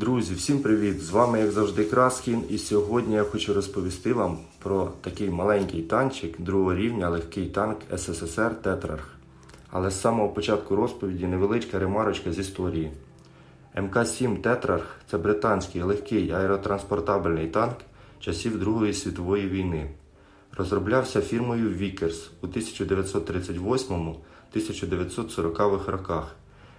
Друзі, всім привіт! З вами, як завжди, Краскін, і сьогодні я хочу розповісти вам про такий маленький танчик другого рівня, легкий танк СССР Тетрарх. Але з самого початку розповіді невеличка ремарочка з історії. МК-7 Тетрарх це британський легкий аеротранспортабельний танк часів Другої світової війни. Розроблявся фірмою Vickers у 1938-1940 роках.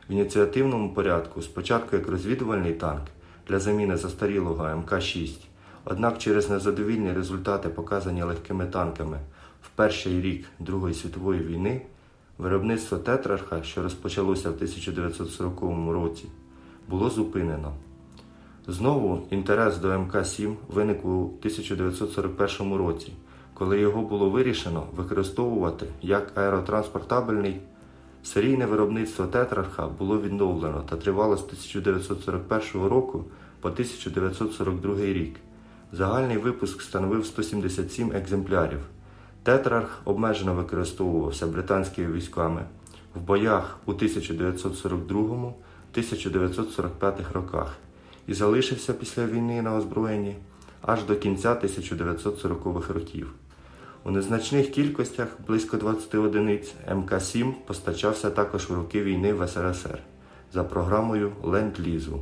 В ініціативному порядку спочатку як розвідувальний танк для заміни застарілого МК-6, однак через незадовільні результати, показані легкими танками в перший рік Другої світової війни, виробництво Тетрарха, що розпочалося в 1940 році, було зупинено. Знову інтерес до МК-7 виник у 1941 році, коли його було вирішено використовувати як аеротранспортабельний Серійне виробництво тетрарха було відновлено та тривало з 1941 року по 1942 рік. Загальний випуск становив 177 екземплярів. Тетрарх обмежено використовувався британськими військами в боях у 1942-1945 роках і залишився після війни на озброєнні аж до кінця 1940-х років. У незначних кількостях близько 20 одиниць МК-7 постачався також в роки війни в СРСР за програмою Ленд-Лізу.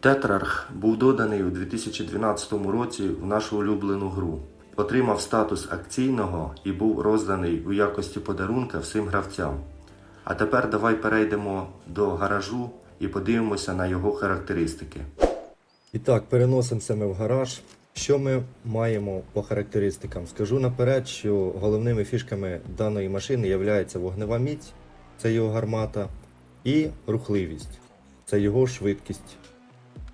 Тетрарх був доданий у 2012 році в нашу улюблену гру. Отримав статус акційного і був розданий у якості подарунка всім гравцям. А тепер давай перейдемо до гаражу і подивимося на його характеристики. І так, переносимося ми в гараж. Що ми маємо по характеристикам? Скажу наперед, що головними фішками даної машини є вогнева міць, це його гармата, і рухливість, це його швидкість.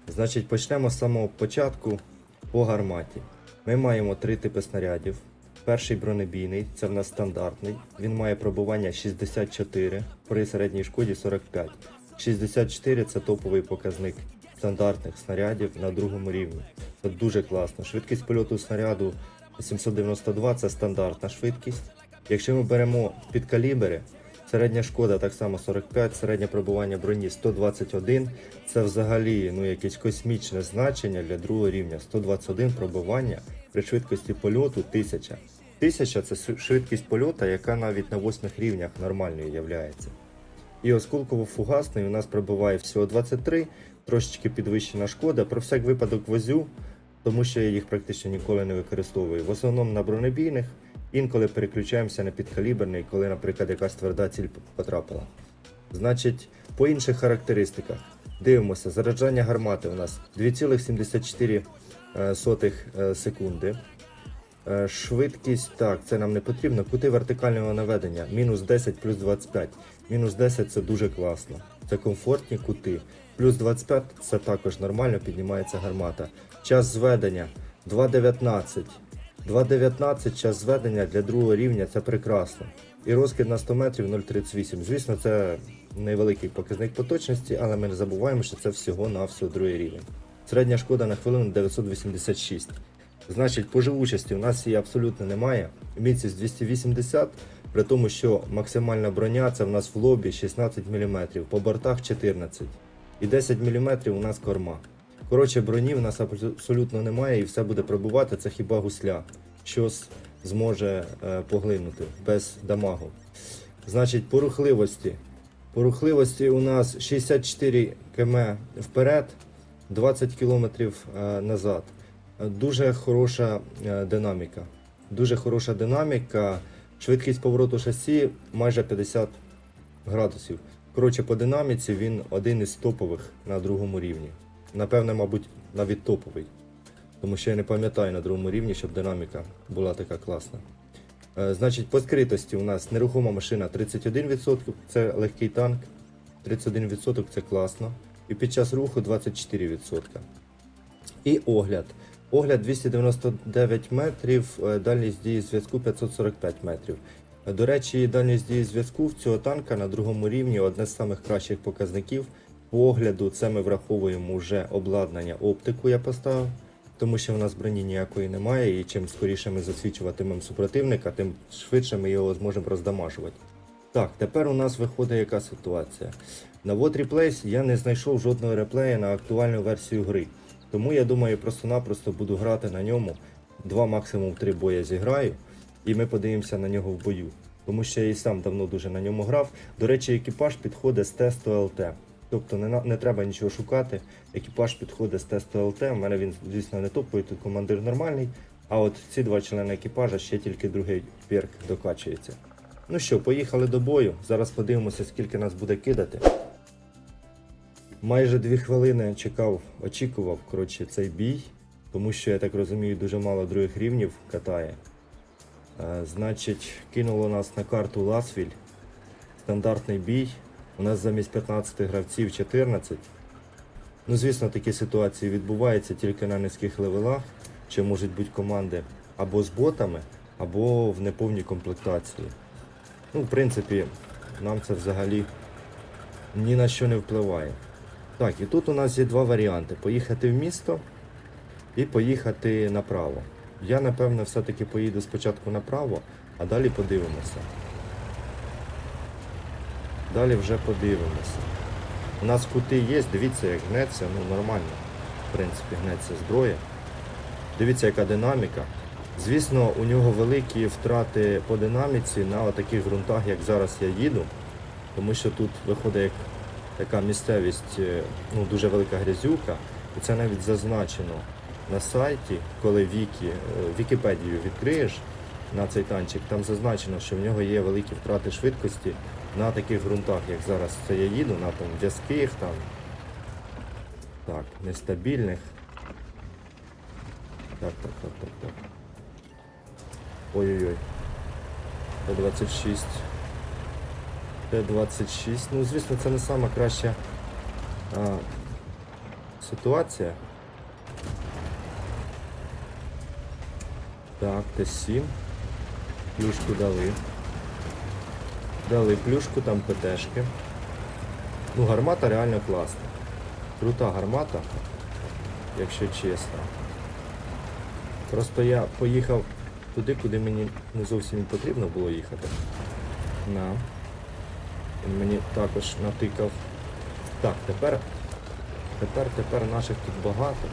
Значить, почнемо з самого початку по гарматі. Ми маємо три типи снарядів. Перший бронебійний, це в нас стандартний. Він має пробування 64 при середній шкоді 45. 64 це топовий показник стандартних снарядів на другому рівні. Це дуже класно. Швидкість польоту снаряду 792 це стандартна швидкість. Якщо ми беремо підкалібри, середня шкода так само 45, середнє пробування броні 121. Це взагалі ну, якесь космічне значення для другого рівня. 121 пробування при швидкості польоту 1000. 1000 це швидкість польота, яка навіть на восьмих рівнях нормальною являється. І осколково-фугасний у нас пробиває всього 23, трошечки підвищена шкода. Про всяк випадок возю, тому що я їх практично ніколи не використовую. В основному на бронебійних, інколи переключаємося на підкаліберний, коли, наприклад, якась тверда ціль потрапила. Значить, по інших характеристиках дивимося, заряджання гармати у нас 2,74 е, е, секунди. Е, Швидкість, так, це нам не потрібно. Кути вертикального наведення мінус 10 плюс 25. Мінус 10 це дуже класно. Це комфортні кути. Плюс 25 це також нормально, піднімається гармата. Час зведення 2,19. 2,19 час зведення для другого рівня це прекрасно. І розкид на 100 метрів 0,38. Звісно, це невеликий показник по точності, але ми не забуваємо, що це всього на всього другий рівень. Середня шкода на хвилину 986. Значить, по живучості у нас її абсолютно немає. Міцність 280, при тому, що максимальна броня це в нас в лобі 16 мм, по бортах 14 і 10 мм у нас корма. Коротше, броні в нас абсолютно немає і все буде пробувати, це хіба гусля, щось зможе е, поглинути без дамагу. Значить, по рухливості. По рухливості у нас 64 км вперед, 20 км е, назад. Дуже хороша е, динаміка. Дуже хороша динаміка. Швидкість повороту шасі майже 50 градусів. Коротше, по динаміці він один із топових на другому рівні. Напевне, мабуть, навіть топовий. Тому що я не пам'ятаю на другому рівні, щоб динаміка була така класна. Е, Значить, по скритості у нас нерухома машина 31%, це легкий танк. 31% це класно. І під час руху 24%. І огляд. Огляд 299 метрів, е, дальність дії зв'язку 545 метрів. До речі, дальність дії зв'язку в цього танка на другому рівні одне з самих кращих показників. По огляду це ми враховуємо вже обладнання оптику я поставив, тому що в нас броні ніякої немає, і чим скоріше ми засвічуватимемо супротивника, тим швидше ми його зможемо роздамажувати. Так, тепер у нас виходить яка ситуація. На Вот Replace я не знайшов жодного реплея на актуальну версію гри. Тому я думаю, просто-напросто буду грати на ньому. Два максимум три боя зіграю, і ми подивимося на нього в бою. Тому що я і сам давно дуже на ньому грав. До речі, екіпаж підходить з тесту ЛТ. Тобто не, не треба нічого шукати. Екіпаж підходить з тесту ЛТ. У мене він, звісно, не топовий, тут командир нормальний. А от ці два члени екіпажа ще тільки другий перк докачується. Ну що, поїхали до бою. Зараз подивимося, скільки нас буде кидати. Майже дві хвилини чекав, очікував коротше, цей бій, тому що я так розумію, дуже мало других рівнів катає. Е, значить, кинуло нас на карту Ласвіль. Стандартний бій. У нас замість 15 гравців 14. Ну, звісно, такі ситуації відбуваються тільки на низьких левелах, чи можуть бути команди або з ботами, або в неповній комплектації. Ну, в принципі, нам це взагалі ні на що не впливає. Так, і тут у нас є два варіанти: поїхати в місто і поїхати направо. Я, напевно, все-таки поїду спочатку направо, а далі подивимося. Далі вже подивимося. У нас кути є, дивіться, як гнеться, ну нормально. В принципі, гнеться зброя. Дивіться, яка динаміка. Звісно, у нього великі втрати по динаміці на таких ґрунтах, як зараз я їду. Тому що тут виходить як така місцевість, е, ну, дуже велика грязюка. І це навіть зазначено на сайті, коли Вікі, е, Вікіпедію відкриєш на цей танчик, там зазначено, що в нього є великі втрати швидкості на таких ґрунтах, як зараз це я їду, на там в'язких, там, так, нестабільних. Так, так, так, так, так. Ой-ой-ой. Т-26. Т-26. Ну, звісно, це не сама краща а, ситуація. Так, Т-7. Плюшку дали. Дали плюшку, там ПТшки. Ну, гармата реально класна. Крута гармата, якщо чесно. Просто я поїхав туди, куди мені не зовсім потрібно було їхати. На. Він мені також натикав. Так, тепер, тепер, тепер наших тут багато.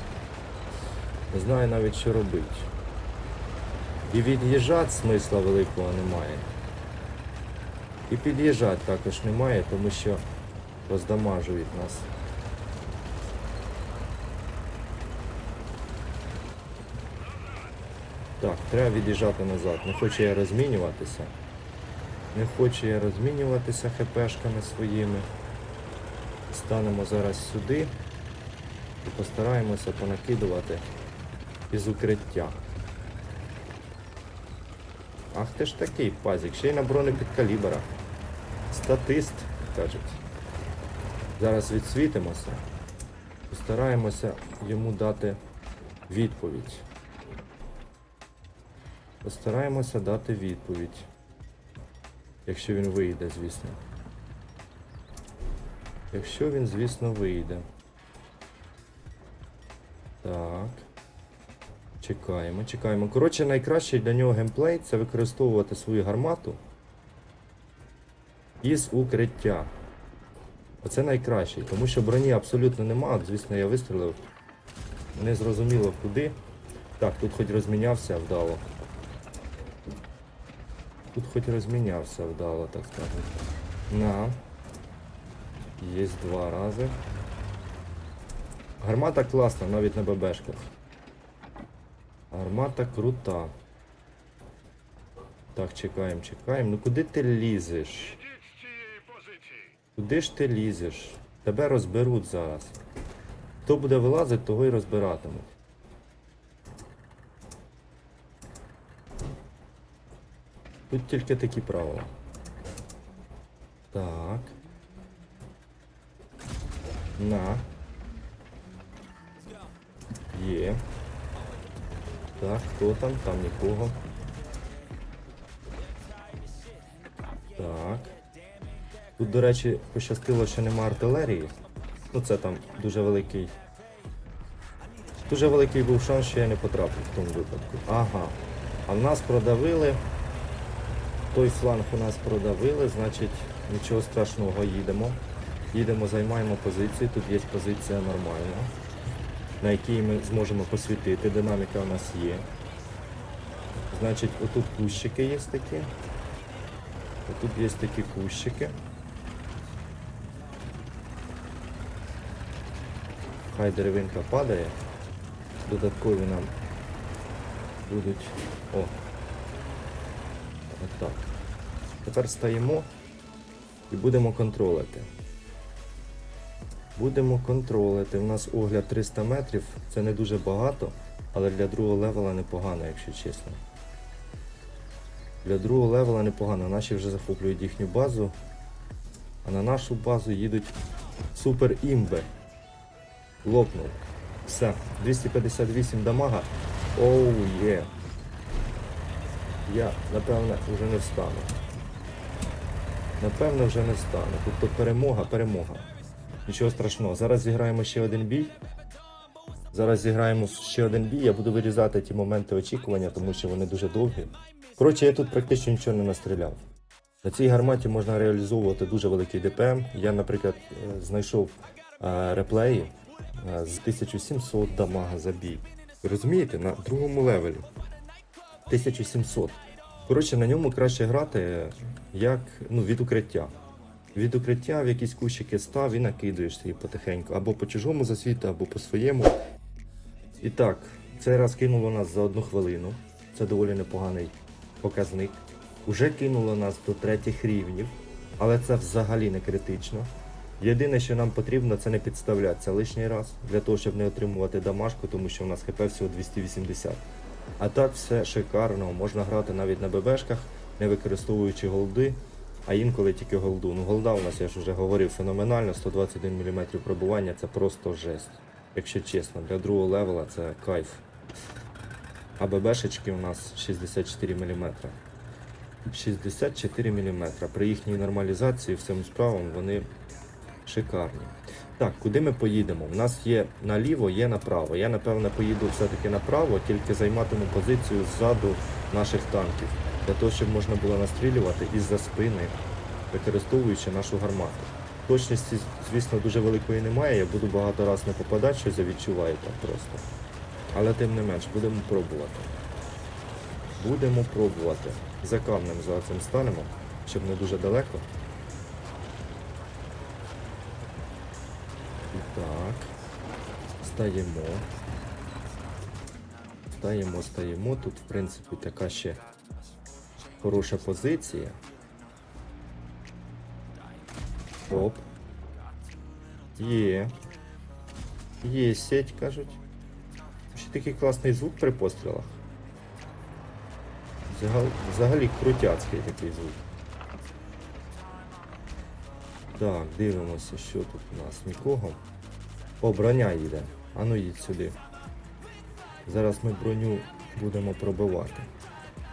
Не знаю навіть що робити. І від'їжджати смисла великого немає. І під'їжджати також немає, тому що роздамажують нас. Так, треба від'їжджати назад. Не хочу я розмінюватися. Не хочу я розмінюватися хпшками своїми. Станемо зараз сюди і постараємося понакидувати із укриття. Ах ти ж такий пазик, ще й на бронепідкаліберах. Статист, кажуть. Зараз відсвітимося. Постараємося йому дати відповідь. Постараємося дати відповідь. Якщо він вийде, звісно. Якщо він, звісно, вийде. Так. Чекаємо, чекаємо. Коротше, найкращий для нього геймплей це використовувати свою гармату із укриття. Оце найкращий, тому що броні абсолютно нема. Звісно, я вистрілив. Не зрозуміло куди. Так, тут хоч розмінявся вдало. Тут хоч розмінявся вдало, так скажемо. На. Є два рази. Гармата класна, навіть на ББшках. Гармата крута. Так, чекаємо, чекаємо. Ну куди ти лізеш? Ідіть з цієї позиції. Куди ж ти лізеш? Тебе розберуть зараз. Хто буде вилазити, того й розбиратимуть. Тут тільки такі правила. Так. На. Є. Так, хто там? Там нікого. Так. Тут, до речі, пощастило, що нема артилерії. Ну це там дуже великий. Дуже великий був шанс, що я не потрапив в тому випадку. Ага. А в нас продавили. Той фланг у нас продавили, значить нічого страшного, їдемо. Їдемо, займаємо позиції. Тут є позиція нормальна, на якій ми зможемо посвітити. Динаміка у нас є. Значить, отут кущики є такі. Отут є такі кущики. Хай деревинка падає. Додаткові нам будуть. О! Отак. Тепер стаємо і будемо контролити. Будемо контролити. У нас огляд 300 метрів, це не дуже багато, але для другого левела непогано, якщо чесно. Для другого левела непогано. Наші вже захоплюють їхню базу. А на нашу базу їдуть супер імби. Лопнув. Все. 258 дамага. Оу є. Я, напевне, вже не встану. Напевно, вже не встану. Тобто перемога, перемога. Нічого страшного. Зараз зіграємо ще один бій. Зараз зіграємо ще один бій. Я буду вирізати ті моменти очікування, тому що вони дуже довгі. Коротше, я тут практично нічого не настріляв. На цій гарматі можна реалізовувати дуже великий ДПМ. Я, наприклад, е, знайшов е, реплеї з 1700 дамага за бій. Розумієте, на другому левелі 1700. Коротше, на ньому краще грати як ну, від укриття. Від укриття в якісь кущики став і накидуєш її потихеньку. Або по чужому засвіту, або по своєму. І так, цей раз кинуло нас за одну хвилину. Це доволі непоганий показник. Уже кинуло нас до третіх рівнів, але це взагалі не критично. Єдине, що нам потрібно, це не підставлятися лишній раз для того, щоб не отримувати дамажку, тому що у нас хп всього 280. А так все шикарно, можна грати навіть на ББшках, не використовуючи голди, а інколи тільки голду. Ну голда у нас, я ж вже говорив, феноменально, 121 мм пробування це просто жесть. Якщо чесно, для другого левела це кайф. А ББшечки у нас 64 мм. 64 мм. При їхній нормалізації всім справам вони шикарні. Так, куди ми поїдемо? У нас є наліво, є направо. Я напевно поїду все-таки направо, тільки займатиму позицію ззаду наших танків, для того, щоб можна було настрілювати із-за спини, використовуючи нашу гармату. Точності, звісно, дуже великої немає, я буду багато раз не попадати, щось я відчуваю так просто. Але тим не менш, будемо пробувати. Будемо пробувати. За камнем за цим станемо, щоб не дуже далеко. Так. Стаємо. Стаємо, стаємо. Тут, в принципі, така ще хороша позиція. Оп. Є. Є сеть, кажуть. Ще такий класний звук при пострілах. Взагалі, крутяцький такий звук. Так, дивимося, що тут у нас. Нікого. О, броня їде. А ну їдь сюди. Зараз ми броню будемо пробивати.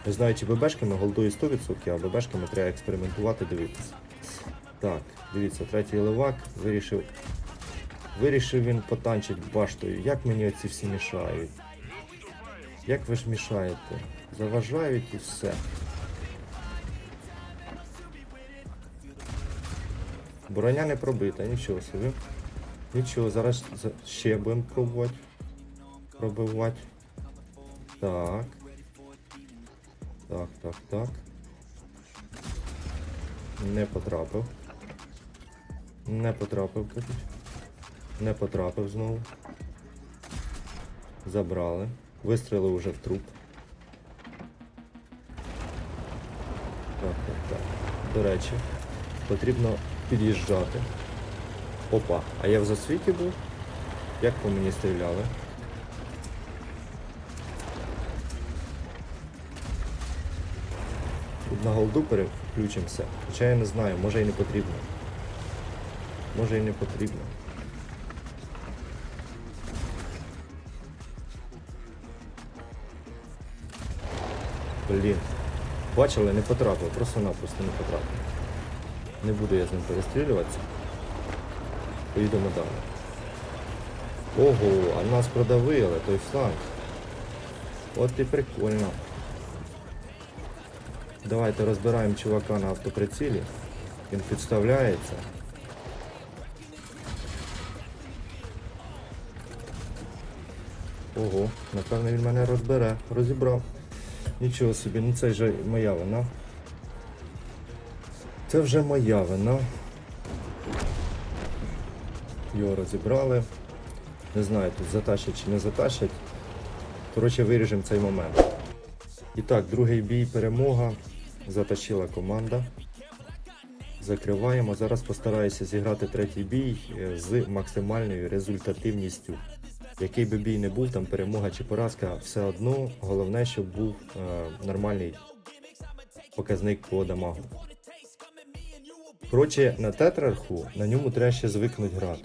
Не знаю, чи ББшками голдою 100%, а ББшками треба експериментувати, дивитися. Так, дивіться, третій левак вирішив. Вирішив він потанчити баштою. Як мені оці всі мішають? Як ви ж мішаєте? Заважають і все. Броня не пробита, нічого собі. Нічого, зараз ще будемо пробувати. Пробивати. Так. Так, так, так. Не потрапив. Не потрапив, кажуть. Не потрапив знову. Забрали. Вистріли вже в труп. Так, так, так. До речі, потрібно під'їжджати. Опа, а я в засвіті був? Як по мені стріляли? Тут на голду переключимося. Хоча я не знаю, може і не потрібно. Може і не потрібно. Блін. Бачили, не потрапив, просто-напросто не потрапив. Не буду я з ним перестрілюватися. Поїдемо далі. Ого, а нас продавили, той фланг. От і прикольно. давайте розбираємо чувака на автоприцілі. Він підставляється. Ого, напевно він мене розбере, розібрав. Нічого собі, ну це вже моя вина. Це вже моя вина. Його розібрали. Не знаю, тут затащать чи не затащать. Коротше, виріжемо цей момент. І так, другий бій, перемога. Затащила команда. Закриваємо. Зараз постараюся зіграти третій бій е, з максимальною результативністю. Який би бій не був, там перемога чи поразка, все одно головне, щоб був е, нормальний показник по дамагу. Коротше, на тетрарху на ньому треба ще звикнути грати.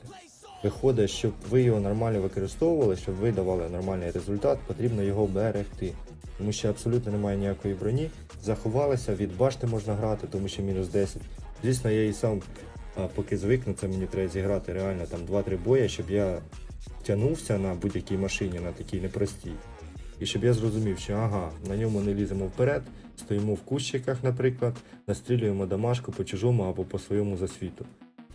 Виходить, щоб ви його нормально використовували, щоб ви давали нормальний результат, потрібно його берегти. Тому що абсолютно немає ніякої броні. Заховалися, від башти можна грати, тому що мінус 10. Звісно, я і сам, поки звикну, це мені треба зіграти реально там 2-3 бої, щоб я тягнувся на будь-якій машині, на такій непростій. І щоб я зрозумів, що ага, на ньому не ліземо вперед, стоїмо в кущиках, наприклад, настрілюємо дамашку по чужому або по своєму засвіту.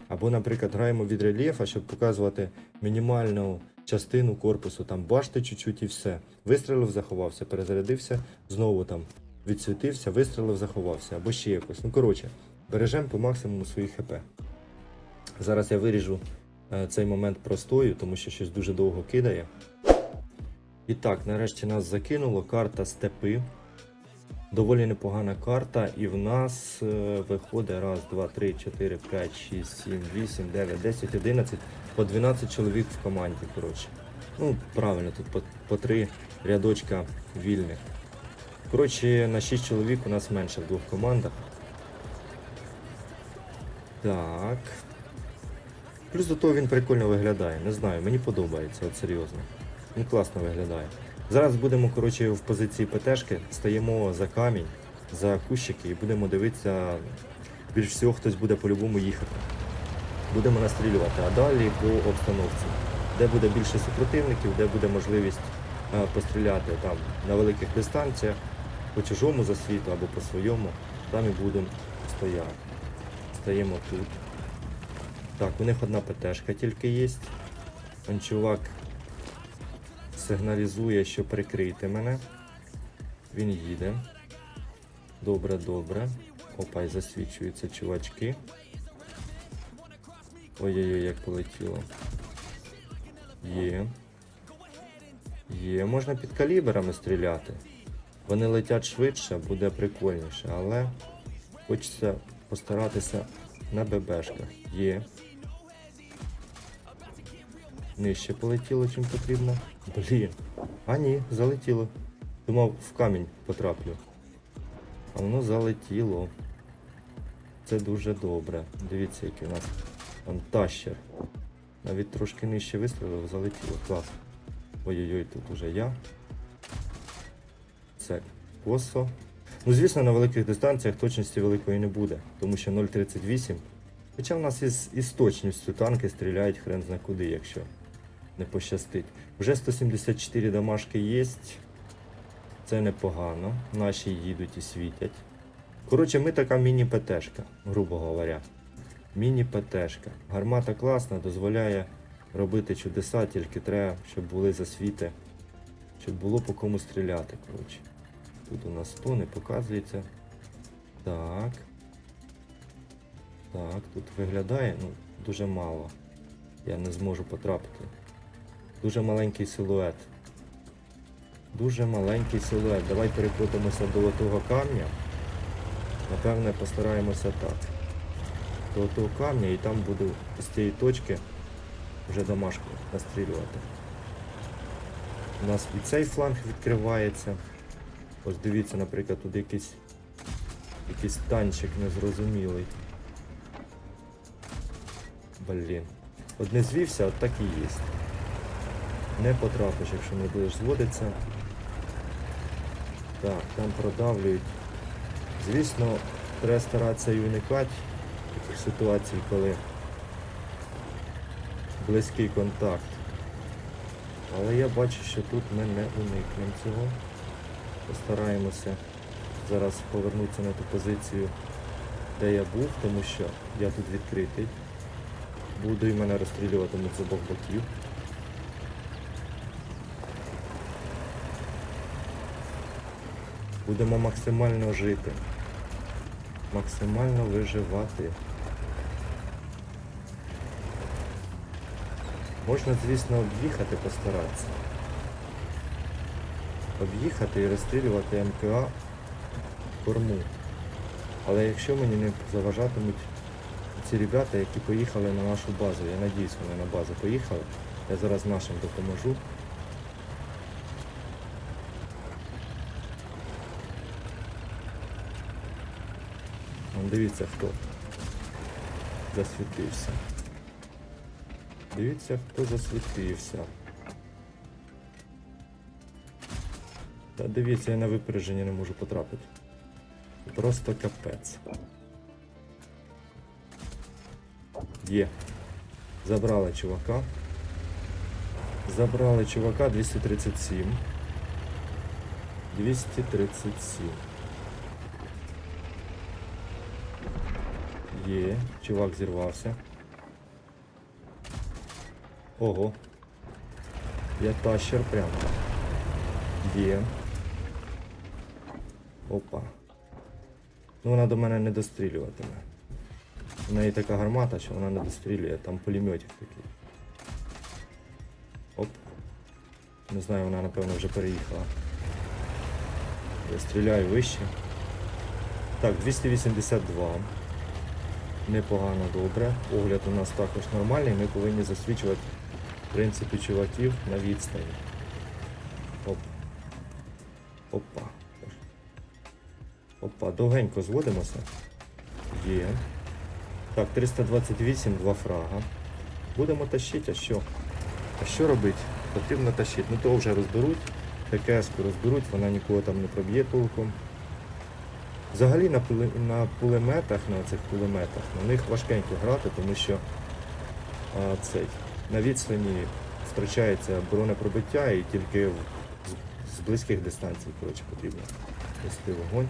Або, наприклад, граємо від рельєфа, щоб показувати мінімальну частину корпусу, там башти чуть-чуть і все. Вистрілив, заховався, перезарядився, знову там відсвітився, вистрілив, заховався, або ще якось. Ну коротше, бережемо по максимуму свої хп. Зараз я виріжу е, цей момент простою, тому що щось дуже довго кидає. І так, нарешті нас закинуло карта степи. Доволі непогана карта, і в нас е, виходить раз, два, три, чотири, п'ять, шість, сім, вісім, дев'ять, десять, одинадцять, по 12 чоловік в команді. Коротше. Ну, правильно, тут по, по три рядочка вільних. Коротше, на 6 чоловік у нас менше в двох командах. Так. Плюс до того він прикольно виглядає. Не знаю, мені подобається, от серйозно. Він класно виглядає. Зараз будемо, коротше, в позиції ПТшки, стаємо за камінь, за кущики і будемо дивитися. Більш всього хтось буде по-любому їхати. Будемо настрілювати, а далі по обстановці. Де буде більше супротивників, де буде можливість е, постріляти там на великих дистанціях, по чужому засвіту або по своєму, там і будемо стояти. Стаємо тут. Так, у них одна ПТшка тільки є. Он чувак сигналізує, що прикрийте мене. Він їде. Добре, добре. Опа, і засвічуються чувачки. Ой-ой-ой, як полетіло. Є. Є, можна під калібрами стріляти. Вони летять швидше, буде прикольніше, але хочеться постаратися на ББшках. Є. Нижче полетіло, чим потрібно. Блін. А ні, залетіло. Думав, в камінь потраплю. А воно залетіло. Це дуже добре. Дивіться, який у нас там. Навіть трошки нижче вистрілив, залетіло. Клас. Ой-ой-ой, тут уже я. Це косо. Ну, звісно, на великих дистанціях точності великої не буде, тому що 0,38. Хоча в нас із, із точністю танки стріляють хрен зна куди, якщо не пощастить. Вже 174 дамашки є. Це непогано. Наші їдуть і світять. Коротше, ми така міні-ПТшка, грубо говоря. Міні-ПТшка. Гармата класна, дозволяє робити чудеса, тільки треба, щоб були засвіти, щоб було по кому стріляти. Коротше. Тут у нас 100 не показується. Так. Так, тут виглядає ну, дуже мало. Я не зможу потрапити. Дуже маленький силует. Дуже маленький силует. Давай перекотимося до того камня. Напевне, постараємося так. До того камня і там буду з цієї точки вже домашку настрілювати. У нас і цей фланг відкривається. Ось дивіться, наприклад, тут якийсь якийсь танчик незрозумілий. Блін. От не звівся, от так і є. Не потрапиш, якщо не будеш зводитися. Так, там продавлюють. Звісно, треба старатися і уникати таких ситуацій, коли близький контакт. Але я бачу, що тут ми не уникнемо цього. Постараємося зараз повернутися на ту позицію, де я був, тому що я тут відкритий. Буду і мене розстрілюватимуть з обох боків. Будемо максимально жити. Максимально виживати. Можна, звісно, об'їхати, постаратися. Об'їхати і розстрілювати МКА корму. Але якщо мені не заважатимуть ці ребята, які поїхали на нашу базу, я надіюсь, вони на базу поїхали. Я зараз нашим допоможу. Дивіться хто засвітився. Дивіться, хто засвітився. Та дивіться, я на випередження не можу потрапити. Просто капець. Є. Забрали чувака. Забрали чувака 237. 237. Є, чувак зірвався. Ого. Я тащер прям. Є. Опа. Ну вона до мене не дострілюватиме. У неї така гармата, що вона не дострілює, там пулеметик такий. Оп. Не знаю, вона напевно вже переїхала. Я стріляю вище. Так, 282. Непогано добре. Огляд у нас також нормальний, ми повинні засвічувати в принципі чуваків на відстані. Оп. Опа. Опа, довгенько зводимося. Є. Так, 328, два фрага. Будемо тащити, а що? А що робити? Потрібно тащити. Ну то вже розберуть. ТКС-ку розберуть, вона нікого там не проб'є толком. Взагалі на, на пулеметах, на цих пулеметах, на них важкенько грати, тому що а, цей, на відстані втрачається бронепробиття і тільки з, з близьких дистанцій коротше, потрібно вести вогонь.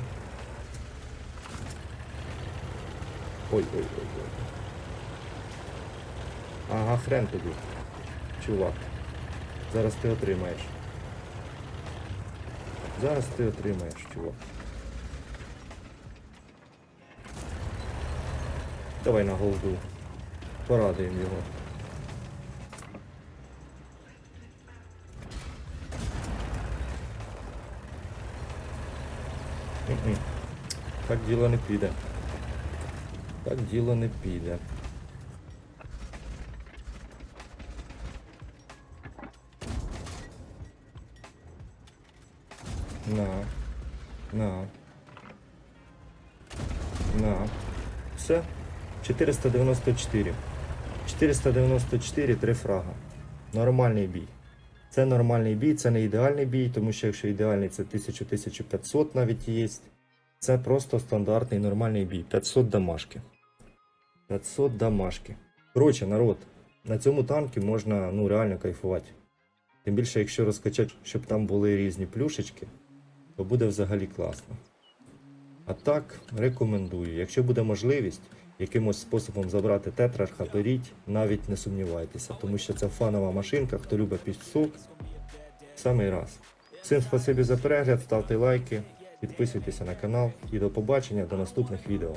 Ой-ой-ой. Ага, хрен тобі. Чувак. Зараз ти отримаєш. Зараз ти отримаєш, чувак. Давай на голду. Порадуємо його. Так діло не піде. Так діло не піде. 494. 494, три фрага. Нормальний бій. Це нормальний бій, це не ідеальний бій, тому що якщо ідеальний, це 1000-1500 навіть є. Це просто стандартний нормальний бій. 500 дамашки. 500 дамашки. Коротше, народ, на цьому танку можна ну, реально кайфувати. Тим більше, якщо розкачати, щоб там були різні плюшечки, то буде взагалі класно. А так, рекомендую. Якщо буде можливість якимось способом забрати тетрарха, беріть, навіть не сумнівайтеся, тому що це фанова машинка, хто любить підсук, самий раз. Всім спасибі за перегляд, ставте лайки, підписуйтеся на канал і до побачення до наступних відео.